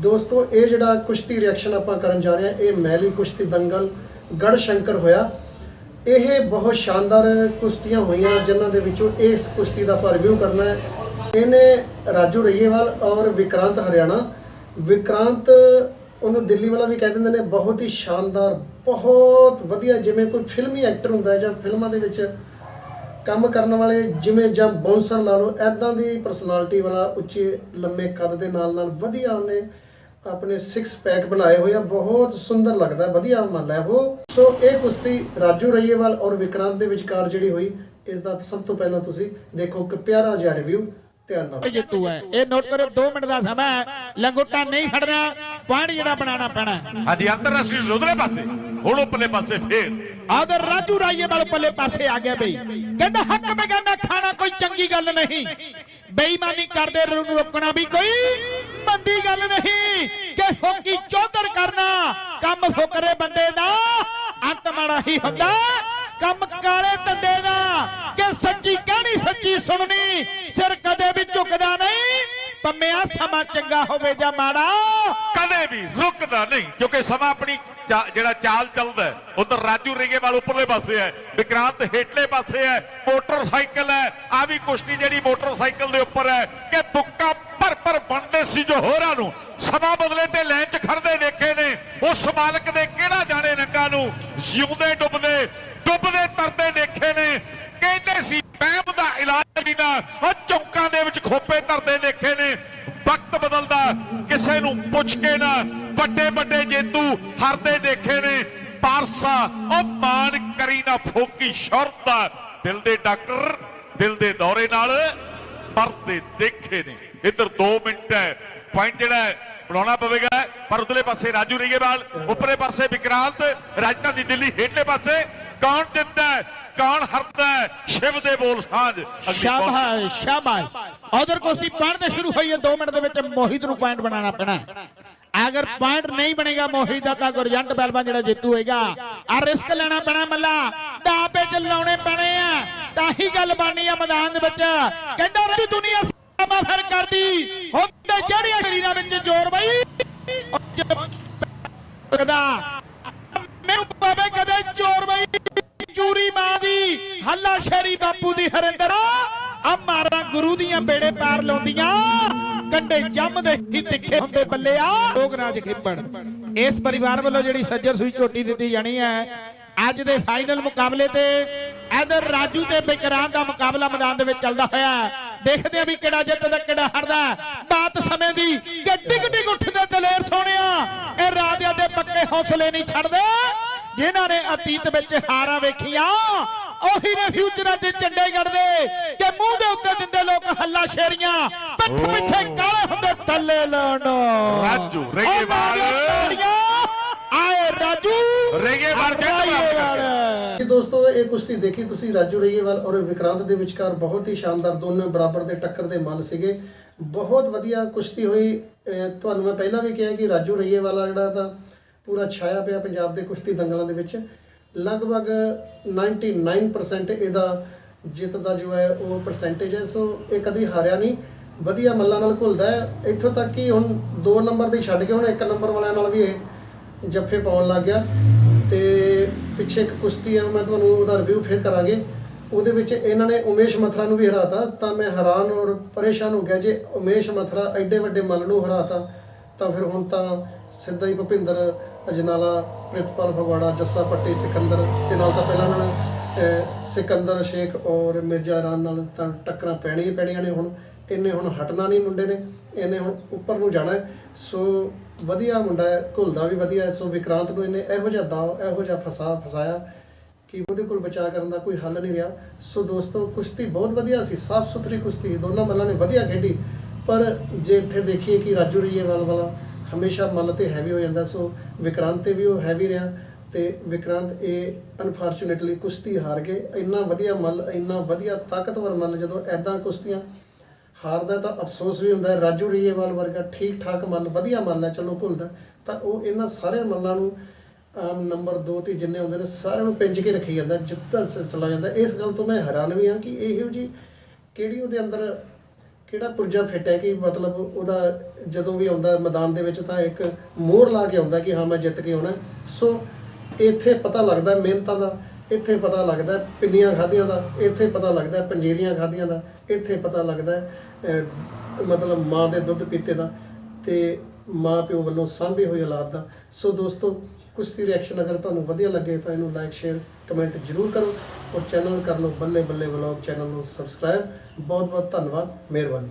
ਦੋਸਤੋ, ਇਹ ਜਿਹੜਾ ਕੁਸ਼ਤੀ ਰਿਐਕਸ਼ਨ ਆਪਾਂ ਕਰਨ ਜਾ ਰਹੇ ਹਾਂ, ਇਹ ਮਹਿਲੀ ਕੁਸ਼ਤੀ ਦੰਗਲ ਗੜ ਸ਼ੰਕਰ ਹੋਇਆ। ਇਹ ਬਹੁਤ ਸ਼ਾਨਦਾਰ ਕੁਸ਼ਤੀਆਂ ਹੋਈਆਂ, ਜਿਨ੍ਹਾਂ ਦੇ ਵਿੱਚੋਂ ਇਸ ਕੁਸ਼ਤੀ ਦਾ ਆਪਾਂ ਰਿਵਿਊ ਕਰਨਾ ਹੈ। ਇਹਨੇ ਰਾਜੂ ਰਈਏਵਾਲ ਔਰ ਵਿਕਰਾਂਤ ਹਰਿਆਣਾ। ਵਿਕਰਾਂਤ ਉਹਨੂੰ ਦਿੱਲੀ ਵਾਲਾ ਵੀ ਕਹਿ ਦਿੰਦੇ ਨੇ, ਬਹੁਤ ਹੀ ਸ਼ਾਨਦਾਰ, ਬਹੁਤ ਵਧੀਆ, ਜਿਵੇਂ ਕੋਈ ਫਿਲਮੀ ਐਕਟਰ ਹੁੰਦਾ ਹੈ ਜਾਂ ਫਿਲਮਾਂ ਦੇ ਵਿੱਚ ਕੰਮ ਕਰਨ ਵਾਲੇ, ਜਿਵੇਂ ਜਾਂ ਬੌਂਸਰ ਲਾ ਲਓ ਐਦਾਂ ਦੀ ਪਰਸਨੈਲਿਟੀ ਵਾਲਾ, ਉੱਚੇ ਲੰਮੇ ਕੱਦ ਦੇ ਨਾਲ ਨਾਲ ਵਧੀਆ ਉਹਨੇ ਆਪਣੇ 6 ਪੈਕ ਬਣਾਏ ਹੋਏ ਆ ਬਹੁਤ ਸੁੰਦਰ ਲੱਗਦਾ ਵਧੀਆ ਮੱਲ ਹੈ ਉਹ। ਸੋ ਇਹ ਕੁਸ਼ਤੀ ਰਾਜੂ ਰਈਏਵਾਲ ਔਰ ਵਿਕਰਾਂਤ ਦੇ ਵਿਚਕਾਰ ਜਿਹੜੀ ਹੋਈ ਇਸ ਦਾ ਸਭ ਤੋਂ ਪਹਿਲਾਂ ਤੁਸੀਂ ਦੇਖੋ ਕਿ ਪਿਆਰਾ ਜਿਹਾ ਰਿਵਿਊ ਧਿਆਨ ਨਾਲ। ਜਿੱਤੂ ਹੈ। ਇਹ ਨੋਟ ਕਰੋ 2 ਮਿੰਟ ਦਾ ਸਮਾਂ ਹੈ। ਲੰਗੋਟਾ ਨਹੀਂ ਖੜਨਾ ਪੁਆਇੰਟ ਜਿਹੜਾ ਬਣਾਉਣਾ ਪੈਣਾ। ਹਾਂਜੀ ਅੰਤਰਰਾਸ਼ਟਰੀ ਉਧਰਲੇ ਪਾਸੇ। ਹੁਣ ਉਪਰਲੇ ਪਾਸੇ ਫੇਰ। ਆਦਰ ਰਾਜੂ ਰਾਈਏ ਵਾਲ ਪੱਲੇ ਪਾਸੇ ਆ ਗਿਆ ਬਈ। ਕਹਿੰਦਾ ਹੱਕ ਬੇਗਾਨਾ ਖਾਣਾ ਕੋਈ ਚੰਗੀ ਗੱਲ ਨਹੀਂ। ਬੇਈਮਾਨੀ ਕਰਦੇ ਨੂੰ ਰੋਕਣਾ ਵੀ ਕੋਈ ਮੰਦੀ ਗੱਲ ਨਹੀਂ ਕਿ ਫੋਕੀ ਚੌਧਰ ਕਰਨਾ। ਕੰਮ ਫੁਕਰੇ ਬੰਦੇ ਦਾ ਅੰਤ ਮਾੜਾ ਹੀ ਹੁੰਦਾ। ਕੰਮ ਕਾਲੇ ਧੰਦੇ ਦਾ। ਕਿ ਸੱਚੀ ਕਹਾਣੀ ਸੱਚੀ ਸੁਣਨੀ, ਸਿਰ ਕਦੇ ਵੀ ਝੁਕਦਾ ਨਹੀਂ। ਪੰਮਿਆ, ਸਮਾਂ ਚੰਗਾ ਹੋਵੇ ਜਾਂ ਮਾੜਾ। ਕਦੇ ਵੀ ਰੁਕਦਾ ਨਹੀਂ, ਕਿਉਂਕਿ ਸਮਾਂ ਆਪਣੀ ਜਿਹੜਾ ਚਾਲ ਚੱਲਦਾ ਉਧਰ ਰਾਜੂ ਰੇਗੇਵਾਲ ਉੱਪਰਲੇ ਪਾਸੇ ਹੈ, ਵਿਕਰਾਂਤ ਹੇਠਲੇ ਪਾਸੇ ਹੈ, ਮੋਟਰਸਾਈਕਲ ਹੈ ਆ ਵੀ ਕੁਸ਼ਤੀ ਜਿਹੜੀ ਮੋਟਰਸਾਈਕਲ ਦੇ ਉੱਪਰ ਹੈ, ਕਿ ਬੁੱਕਾ ਭਰ ਭਰ ਬਣਦੇ ਸੀ ਜੋ ਹੋਰਾਂ ਨੂੰ। ਸਮਾਂ ਬਦਲੇ ਤੇ ਲੈਣ 'ਚ ਖੜਦੇ ਦੇਖੇ ਨੇ, ਉਸ ਮਾਲਕ ਦੇ ਕਿਹੜਾ ਜਾਣੇ ਨੰਗਾ ਨੂੰ, ਜਿਉਂਦੇ ਡੁੱਬਦੇ ਡੁੱਬਦੇ ਤਰਦੇ ਦੇਖੇ ਨੇ, ਕਹਿੰਦੇ ਸੀ ਪੈਮ ਦਾ ਇਲਾਜ ਵੀ ਨਾ। ਉਹ ਚੌਕਾਂ ਦੇ ਵਿੱਚ ਖੋਪੇ ਧਰਦੇ ਦੇਖੇ ਨੇ। ਵਕਤ ਬਦਲਦਾ, ਕਿਸੇ ਨੂੰ ਪੁੱਛ ਕੇ ਨਾ। ਵੱਡੇ ਵੱਡੇ ਜੇਤੂ ਹਰਦੇ ਦੇਖੇ ਨੇ। ਪਾਰਸਾ, ਉਹ ਮਾਨ ਕਰੀ ਨਾ ਫੋਕੀ ਸ਼ਰਤਾ ਦਿਲ ਦੇ ਡਾਕਟਰ, ਦਿਲ ਦੇ ਦੌਰੇ ਨਾਲ ਮਰਦੇ ਦੇਖੇ ਨੇ। ਇੱਧਰ 2 ਮਿੰਟ ਹੈ। ਪੁਆਇੰਟ ਜਿਹੜਾ ਹੈ, ਬਣਾਉਣਾ ਪਵੇਗਾ। ਪਰ ਉਧਰਲੇ ਪਾਸੇ ਰਾਜੂ ਰਈਏਵਾਲ ਉੱਪਰੇ ਪਾਸੇ ਵਿਕਰਾਂਤ। ਰਾਜਧਾਨੀ ਦਿੱਲੀ, ਹੇਠਲੇ ਪਾਸੇ। ਕੌਣ ਹੈ? ਕੌਣ ਹਰਦਾ ਹੈ? ਸ਼ਿਵ ਦੇ ਬੋਲ ਸਾਂਝ। ਸ਼ਾਬਾਸ਼ ਸ਼ਾਬਾਸ਼। ਉਧਰ ਪੁਆਇੰਟ ਤੇ ਸ਼ੁਰੂ ਹੋਈ ਹੈ। 2 ਮਿੰਟ ਦੇ ਵਿੱਚ ਮੋਹਿਤ ਨੂੰ ਪੁਆਇੰਟ ਬਣਾਉਣਾ ਪੈਣਾ। ਅਗਰ ਪੁਆਇੰਟ ਨਹੀਂ ਬਣੇਗਾ ਮੋਹਿਤ ਦਾ ਤਾਂ ਗੁਰਜੰਟ ਪਹਿਲਵਾਨ ਜਿਹੜਾ ਜੇਤੂ ਹੋਏਗਾ ਆ ਰਿਸਕ ਲੈਣਾ ਪੈਣਾ ਮੱਲਾ। ਦਾਅਵੇ ਚ ਲਾਉਣੇ ਪੈਣੇ ਆ। ਤਾਂ ਹੀ ਗੱਲ ਬਣਨੀ ਆ ਮੈਦਾਨ ਦੇ ਵਿੱਚ। ਕਹਿੰਦਾ ਰਹੀ ਦੁਨੀਆ ਸਮਾਂ ਫਿਰ ਕਰਦੀ। ਹੁੰਦੇ ਜਿਹੜੀਆਂ ਸ਼ਰੀਰਾਂ ਵਿੱਚ ਜ਼ੋਰ ਬਈ। ਕਦਾ ਮੈਨੂੰ ਪਵੇ ਕਦੇ ਚੋਰ ਬਈ। ਚੂਰੀ ਮਾਂ ਦੀ, ਹੱਲਾ ਸ਼ੇਰੀ ਬਾਪੂ ਦੀ ਹਰਿੰਦਰ। ਆ ਮਾਰਾਂ ਗੁਰੂ ਦੀਆਂ ਬੇੜੇ ਪਾਰ ਲਾਉਂਦੀਆਂ। ਕੰਡੇ ਜੰਮਦੇ ਹੀ ਤਿੱਖੇ ਹੁੰਦੇ ਬੱਲੇ ਆ। ਲੋਕ ਰਾਜ ਖੇਪਣ ਇਸ ਪਰਿਵਾਰ ਵੱਲੋਂ ਜਿਹੜੀ ਸੱਜਰ ਸੂਈ ਝੋਟੀ ਦਿੱਤੀ ਜਾਣੀ ਹੈ, ਅੱਜ ਦੇ ਫਾਈਨਲ ਮੁਕਾਬਲੇ ਤੇ ਇਧਰ ਰਾਜੂ ਤੇ ਬਿਕਰਾਨ ਦਾ ਮੁਕਾਬਲਾ ਮੈਦਾਨ ਦੇ ਵਿੱਚ ਚੱਲਦਾ ਹੋਇਆ ਦੇਖਦੇ ਆ ਵੀ ਕਿਹੜਾ ਜਿੱਤਦਾ ਕਿਹੜਾ ਹਾਰਦਾ ਬਾਤ ਸਮੇਂ ਦੀ ਕਿ ਡਿਗ ਡਿਗ ਉੱਠਦੇ ਦਲੇਰ ਸੋਹਣਿਆ। ਇਹ ਰਾਜਿਆਂ ਦੇ ਪੱਕੇ ਹੌਸਲੇ ਨਹੀਂ ਛੱਡਦੇ। ਜਿਨ੍ਹਾਂ ਨੇ ਅਤੀਤ ਵਿੱਚ ਹਾਰਾਂ ਵੇਖੀਆਂ ਉਹੀ ਨੇ ਫਿਊਚਰਾਂ 'ਚ ਝੰਡੇ ਗੜਦੇ ਕਿ ਮੂੰਹ ਦੇ ਉੱਤੇ ਦਿੰਦੇ ਲੋਕ ਹੱਲਾ ਸ਼ੇਰੀਆਂ ਪਿੱਠ ਪਿੱਛੇ ਕਾਲੇ ਹੁੰਦੇ ਥੱਲੇ ਲਾਉਣ। ਰਾਜੂ, ਰੇਗੇਵਾਲ। ਆਏ ਰਾਜੂ। ਰੇਗੇਵਾਲ ਰੇਗੇਵਾਲ। ਜੀ ਦੋਸਤੋ ਇਹ ਕੁਸ਼ਤੀ ਦੇਖੀ ਤੁਸੀਂ ਰਾਜੂ ਰਈਏਵਾਲ ਔਰ ਵਿਕਰਾਂਤ ਦੇ ਵਿਚਕਾਰ ਬਹੁਤ ਹੀ ਸ਼ਾਨਦਾਰ ਦੋਨੋਂ ਬਰਾਬਰ ਦੇ ਟੱਕਰ ਦੇ ਮੱਲ ਸੀਗੇ। ਬਹੁਤ ਵਧੀਆ ਕੁਸ਼ਤੀ ਹੋਈ। ਤੁਹਾਨੂੰ ਮੈਂ ਪਹਿਲਾਂ ਵੀ ਕਿਹਾ ਕਿ ਰਾਜੂ ਰਈਏਵਾਲ ਆ ਜਿਹੜਾ ਤਾਂ ਪੂਰਾ ਛਾਇਆ ਪਿਆ ਪੰਜਾਬ ਦੇ ਕੁਸ਼ਤੀ ਦੰਗਲਾਂ ਦੇ ਵਿੱਚ। ਲਗਭਗ 99% ਇਹਦਾ ਜਿੱਤ ਦਾ ਜੋ ਹੈ ਉਹ ਪਰਸੈਂਟੇਜ ਹੈ। ਸੋ ਇਹ ਕਦੀ ਹਾਰਿਆ ਨਹੀਂ। ਵਧੀਆ ਮੱਲਾਂ ਨਾਲ ਘੁਲਦਾ ਹੈ। ਇੱਥੋਂ ਤੱਕ ਕਿ ਹੁਣ 2 ਨੰਬਰ ਦੀ ਛੱਡ ਕੇ ਹੁਣ 1 ਨੰਬਰ ਵਾਲਿਆਂ ਨਾਲ ਵੀ ਇਹ ਜੱਫੇ ਪਾਉਣ ਲੱਗ ਗਿਆ। ਤੇ ਪਿੱਛੇ ਇੱਕ ਕੁਸ਼ਤੀ ਹੈ, ਉਹ ਮੈਂ ਤੁਹਾਨੂੰ ਉਹਦਾ ਰਿਵਿਊ ਫਿਰ ਕਰਾਂਗੇ। ਉਹਦੇ ਵਿੱਚ ਇਹਨਾਂ ਨੇ ਉਮੇਸ਼ ਮਥਰਾ ਨੂੰ ਵੀ ਹਰਾਤਾ। ਤਾਂ ਮੈਂ ਹੈਰਾਨ ਔਰ ਪਰੇਸ਼ਾਨ ਹੋ ਗਿਆ ਜੇ ਉਮੇਸ਼ ਮਥਰਾ ਐਡੇ ਵੱਡੇ ਮੱਲ ਨੂੰ ਹਰਾਤਾ, ਤਾਂ ਫਿਰ ਹੁਣ ਤਾਂ ਸਿੱਧਾ ਹੀ ਭੁਪਿੰਦਰ ਅਜਨਾਲਾ, ਪ੍ਰਿਤਪਾਲ ਫਗਵਾੜਾ, ਜੱਸਾ ਪੱਟੀ, ਸਿਕੰਦਰ ਤੇ ਨਾਲ ਤਾਂ ਪਹਿਲਾਂ ਇਹਨਾਂ ਸਿਕੰਦਰ, ਸ਼ੇਖ ਔਰ ਮਿਰਜ਼ਾ ਇਰਾਨ ਨਾਲ ਤਾਂ ਟੱਕਰਾਂ ਪੈਣੀਆਂ ਹੀ ਪੈਣੀਆਂ ਨੇ ਹੁਣ। ਇਹਨੇ ਹੁਣ ਹਟਣਾ ਨਹੀਂ ਮੁੰਡੇ ਨੇ। ਇਹਨੇ ਹੁਣ ਉੱਪਰ ਨੂੰ ਜਾਣਾ ਸੋ ਵਧੀਆ ਮੁੰਡਾ ਹੈ, ਘੁਲਦਾ ਵੀ ਵਧੀਆ ਹੈ। ਸੋ ਵਿਕਰਾਂਤ ਨੂੰ ਇਹਨੇ ਇਹੋ ਜਿਹਾ ਦਾਅ, ਇਹੋ ਜਿਹਾ ਫਸਾ, ਫਸਾਇਆ ਕਿ ਉਹਦੇ ਕੋਲ ਬਚਾਅ ਕਰਨ ਦਾ ਕੋਈ ਹੱਲ ਨਹੀਂ ਰਿਹਾ। ਸੋ ਦੋਸਤੋ, ਕੁਸ਼ਤੀ ਬਹੁਤ ਵਧੀਆ ਸੀ। ਸਾਫ਼ ਸੁਥਰੀ ਕੁਸ਼ਤੀ ਦੋਨਾਂ ਮੱਲਾਂ ਨੇ ਵਧੀਆ ਖੇਡੀ। ਪਰ ਜੇ ਇੱਥੇ ਦੇਖੀਏ ਕਿ ਰਾਜੂ ਰਈਏਵਾਲ ਵਾਲਾ ਹਮੇਸ਼ਾ ਮੱਲ ਤੇ ਹੈਵੀ ਹੋ ਜਾਂਦਾ ਸੋ ਵਿਕਰਾਂਤ ਤੇ ਵੀ ਉਹ ਹੈਵੀ ਰਿਹਾ ਤੇ ਵਿਕਰਾਂਤ ਇਹ ਅਨਫੋਰਚੂਨੇਟਲੀ ਕੁਸ਼ਤੀ ਹਾਰ ਗਏ। ਇੰਨਾ ਵਧੀਆ ਮੱਲ ਇੰਨਾ ਵਧੀਆ ਤਾਕਤਵਰ ਮੱਲ ਜਦੋਂ ਐਦਾਂ ਕੁਸ਼ਤੀਆਂ ਹਾਰਦਾ ਤਾਂ ਅਫਸੋਸ ਵੀ ਹੁੰਦਾ ਰਾਜੂ ਰੀਏਵਾਲ ਵਰਗਾ ਠੀਕ ਠਾਕ ਮੱਲ ਵਧੀਆ ਮੱਲ ਹੈ ਚਲੋ ਭੁੱਲਦਾ। ਤਾਂ ਉਹ ਇਹਨਾਂ ਸਾਰੇ ਮੱਲਾਂ ਨੂੰ ਆਮ ਨੰਬਰ 2 ਤੇ ਜਿੰਨੇ ਹੁੰਦੇ ਨੇ, ਸਾਰਿਆਂ ਨੂੰ ਪਿੰਜ ਕੇ ਰੱਖੀ ਜਾਂਦਾ ਜਿੱਤਦਾ ਚ- ਚਲਾ ਜਾਂਦਾ। ਇਸ ਗੱਲ ਤੋਂ ਮੈਂ ਹੈਰਾਨ ਵੀ ਹਾਂ ਕਿ ਇਹੋ ਜੀ ਕਿਹੜੀ ਉਹਦੇ ਅੰਦਰ ਕਿਹੜਾ ਪੁਰਜਾ ਫਿੱਟ ਹੈ ਕਿ ਮਤਲਬ ਉਹਦਾ ਜਦੋਂ ਵੀ ਆਉਂਦਾ ਮੈਦਾਨ ਦੇ ਵਿੱਚ ਤਾਂ ਇੱਕ ਮੋਹਰ ਲਾ ਕੇ ਆਉਂਦਾ ਕਿ ਹਾਂ, ਮੈਂ ਜਿੱਤ ਕੇ ਆਉਣਾ। ਸੋ ਇੱਥੇ ਪਤਾ ਲੱਗਦਾ ਮਿਹਨਤਾਂ ਦਾ, ਇੱਥੇ ਪਤਾ ਲੱਗਦਾ ਪਿੰਨੀਆਂ ਖਾਧੀਆਂ ਦਾ, ਇੱਥੇ ਪਤਾ ਲੱਗਦਾ ਪੰਜੀਰੀਆਂ ਖਾਧੀਆਂ ਦਾ, ਇੱਥੇ ਪਤਾ ਲੱਗਦਾ ਮਤਲਬ ਮਾਂ ਦੇ ਦੁੱਧ ਪੀਤੇ ਦਾ। ਤੇ ਮਾਂ ਪਿਓ ਵੱਲੋਂ ਸਾਂਭੇ ਹੋਏ ਔਲਾਦ ਦਾ। ਸੋ ਦੋਸਤੋ ਕੁਸ਼ਤੀ ਰਿਐਕਸ਼ਨ ਅਗਰ ਤੁਹਾਨੂੰ ਵਧੀਆ ਲੱਗੇ ਤਾਂ ਇਹਨੂੰ ਲਾਈਕ ਸ਼ੇਅਰ ਕਮੈਂਟ ਜ਼ਰੂਰ ਕਰੋ ਔਰ ਚੈਨਲ ਕਰ ਲਓ ਬੱਲੇ ਬੱਲੇ ਵਲੌਗ ਚੈਨਲ ਨੂੰ ਸਬਸਕ੍ਰਾਈਬ ਬਹੁਤ ਬਹੁਤ ਧੰਨਵਾਦ, ਮਿਹਰਬਾਨੀ।